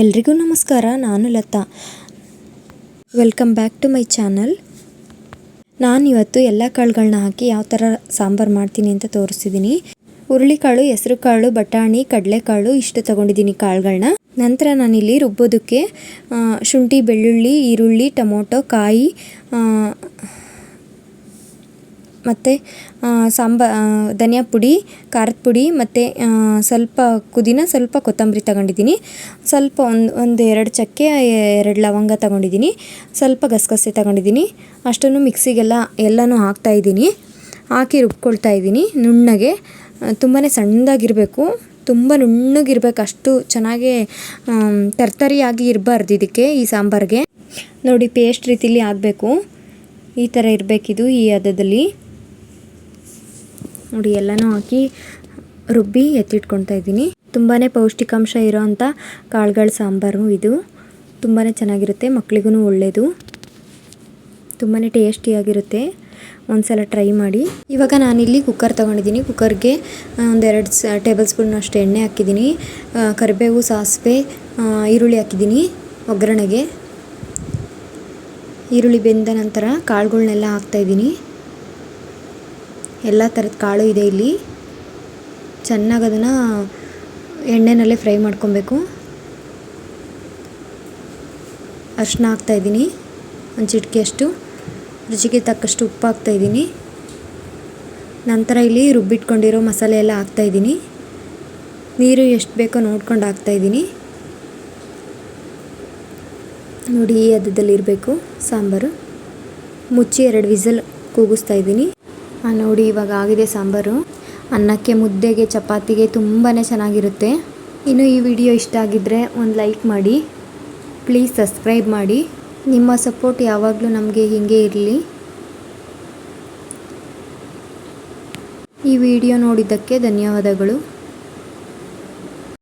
ಎಲ್ರಿಗೂ ನಮಸ್ಕಾರ, ನಾನು Lata. Welcome back to my channel ನಾನು ಇವತ್ತು ಎಲ್ಲ ಕಾಳುಗಳನ್ನ ಹಾಕಿ ಯಾವ ಥರ ಸಾಂಬಾರು ಮಾಡ್ತೀನಿ ಅಂತ ತೋರಿಸಿದ್ದೀನಿ ಹುರುಳಿಕಾಳು, ಹೆಸರುಕಾಳು, ಬಟಾಣಿ, ಕಡಲೆಕಾಳು, ಇಷ್ಟು ತಗೊಂಡಿದ್ದೀನಿ ಕಾಳುಗಳನ್ನ ನಂತರ ನಾನಿಲ್ಲಿ ರುಬ್ಬೋದಕ್ಕೆ ಶುಂಠಿ, ಬೆಳ್ಳುಳ್ಳಿ, ಈರುಳ್ಳಿ, ಟೊಮೊಟೊ, ಕಾಯಿ ಮತ್ತು ಸಾಂಬ ಧನಿಯಾ ಪುಡಿ, ಖಾರದ ಪುಡಿ ಮತ್ತು ಸ್ವಲ್ಪ ಪುದೀನ, ಸ್ವಲ್ಪ ಕೊತ್ತಂಬರಿ ತಗೊಂಡಿದ್ದೀನಿ. ಸ್ವಲ್ಪ ಒಂದು ಒಂದು ಎರಡು ಚಕ್ಕೆ, ಎರಡು ಲವಂಗ ತಗೊಂಡಿದ್ದೀನಿ. ಸ್ವಲ್ಪ ಗಸಗಸೆ ತಗೊಂಡಿದ್ದೀನಿ. ಅಷ್ಟನ್ನು ಮಿಕ್ಸಿಗೆಲ್ಲ ಎಲ್ಲನೂ ಹಾಕ್ತಾಯಿದ್ದೀನಿ ಹಾಕಿ ರುಬ್ಕೊಳ್ತಾ ಇದ್ದೀನಿ ನುಣ್ಣಗೆ. ತುಂಬಾ ಸಣ್ಣದಾಗಿರಬೇಕು. ತುಂಬ ನುಣ್ಣಗಿರ್ಬೇಕು. ಅಷ್ಟು ಚೆನ್ನಾಗಿ ತರ್ತರಿಯಾಗಿ ಇರಬಾರ್ದು ಇದಕ್ಕೆ, ಈ ಸಾಂಬಾರಿಗೆ. ನೋಡಿ ಪೇಸ್ಟ್ ರೀತಿಲಿ ಆಗಬೇಕು. ಈ ಥರ ಇರಬೇಕಿದು ಈ ಹದದಲ್ಲಿ. ನೋಡಿ, ಎಲ್ಲನೂ ಹಾಕಿ ರುಬ್ಬಿ ಎತ್ತಿಟ್ಕೊಳ್ತಾ ಇದ್ದೀನಿ. ತುಂಬಾ ಪೌಷ್ಟಿಕಾಂಶ ಇರೋವಂಥ ಕಾಳುಗಳ, ಸಾಂಬಾರು ಇದು. ತುಂಬಾ ಚೆನ್ನಾಗಿರುತ್ತೆ ಮಕ್ಕಳಿಗೂ ಒಳ್ಳೆಯದು ತುಂಬಾ ಟೇಸ್ಟಿಯಾಗಿರುತ್ತೆ. ಒಂದ್ಸಲ ಟ್ರೈ ಮಾಡಿ. ಇವಾಗ ನಾನಿಲ್ಲಿ ಕುಕ್ಕರ್ ತೊಗೊಂಡಿದ್ದೀನಿ. ಕುಕ್ಕರ್ಗೆ ಒಂದೆರಡು ಸ, ಟೇಬಲ್ ಸ್ಪೂನ್ ಅಷ್ಟು ಎಣ್ಣೆ ಹಾಕಿದ್ದೀನಿ. ಕರಿಬೇವು, ಸಾಸಿವೆ ಈರುಳ್ಳಿ ಹಾಕಿದ್ದೀನಿ ಒಗ್ಗರಣೆಗೆ. ಈರುಳ್ಳಿ ಬೆಂದ ನಂತರ ಕಾಳುಗಳನ್ನೆಲ್ಲ ಹಾಕ್ತಾಯಿದ್ದೀನಿ ಎಲ್ಲ ಥರದ ಕಾಳು ಇದೆ ಇಲ್ಲಿ. ಚೆನ್ನಾಗಿ ಅದನ್ನು ಎಣ್ಣೆನಲ್ಲೇ ಫ್ರೈ ಮಾಡ್ಕೊಬೇಕು. ಅರಿಶಿನ ಹಾಕ್ತಾಯಿದ್ದೀನಿ ಒಂದು ಚಿಟಿಕೆಯಷ್ಟು ರುಚಿಗೆ ತಕ್ಕಷ್ಟು ಉಪ್ಪು ಹಾಕ್ತಾಯಿದ್ದೀನಿ ನಂತರ ಇಲ್ಲಿ ರುಬ್ಬಿಟ್ಕೊಂಡಿರೋ ಮಸಾಲೆ ಎಲ್ಲ ಹಾಕ್ತಾಯಿದ್ದೀನಿ ನೀರು ಎಷ್ಟು ಬೇಕೋ ನೋಡ್ಕೊಂಡು ಹಾಕ್ತಾಯಿದ್ದೀನಿ ನೋಡಿ ಈ ಹದದಲ್ಲಿ ಇರಬೇಕು ಸಾಂಬಾರು. ಮುಚ್ಚಿ ಎರಡು ವಿಸಲ್ ಕೂಗಿಸ್ತಾ ಇದ್ದೀನಿ. ಆ, ನೋಡಿ, ಇವಾಗ ಆಗಿದೆ ಸಾಂಬಾರು. ಅನ್ನಕ್ಕೆ ಮುದ್ದೆಗೆ, ಚಪಾತಿಗೆ ತುಂಬಾ ಚೆನ್ನಾಗಿರುತ್ತೆ. ಇನ್ನು ಈ ವಿಡಿಯೋ ಇಷ್ಟ ಆಗಿದ್ದರೆ ಒಂದು ಲೈಕ್ ಮಾಡಿ. ಪ್ಲೀಸ್ ಸಬ್ಸ್ಕ್ರೈಬ್ ಮಾಡಿ. ನಿಮ್ಮ ಸಪೋರ್ಟ್ ಯಾವಾಗಲೂ ನಮಗೆ ಹೀಗೆ ಇರಲಿ. ಈ ವಿಡಿಯೋ ನೋಡಿದ್ದಕ್ಕೆ ಧನ್ಯವಾದಗಳು.